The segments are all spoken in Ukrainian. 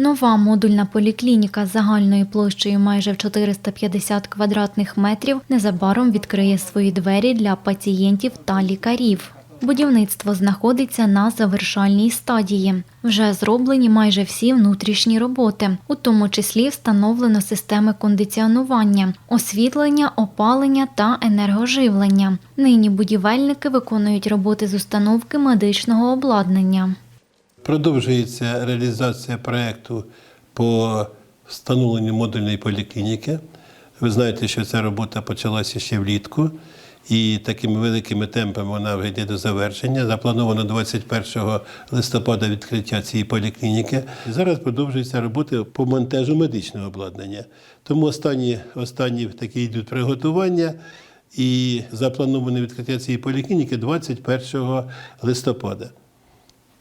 Нова модульна поліклініка з загальною площею майже в 450 квадратних метрів незабаром відкриє свої двері для пацієнтів та лікарів. Будівництво знаходиться на завершальній стадії. Вже зроблені майже всі внутрішні роботи, у тому числі встановлено системи кондиціонування, освітлення, опалення та енергоживлення. Нині будівельники виконують роботи з установки медичного обладнання. Продовжується реалізація проєкту по встановленню модульної поліклініки. Ви знаєте, що ця робота почалася ще влітку, і такими великими темпами вона вже йде до завершення. Заплановано 21 листопада відкриття цієї поліклініки. І зараз продовжується робота по монтажу медичного обладнання. Тому останні, останні такі йдуть приготування. І заплановане відкриття цієї поліклініки 21 листопада.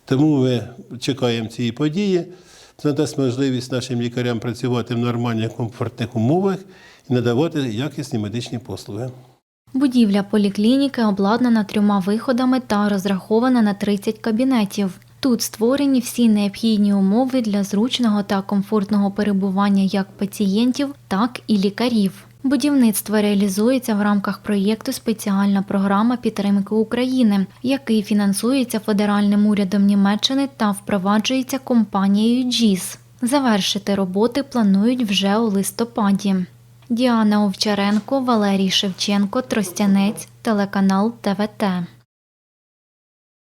Тому ми чекаємо цієї події. Це надасть можливість нашим лікарям працювати в нормальних комфортних умовах і надавати якісні медичні послуги. Будівля поліклініки обладнана трьома виходами та розрахована на 30 кабінетів. Тут створені всі необхідні умови для зручного та комфортного перебування як пацієнтів, так і лікарів. Будівництво реалізується в рамках проєкту Спеціальна програма підтримки України, який фінансується федеральним урядом Німеччини та впроваджується компанією GIS. Завершити роботи планують вже у листопаді. Діана Овчаренко, Валерій Шевченко, Тростянець, телеканал ТВТ.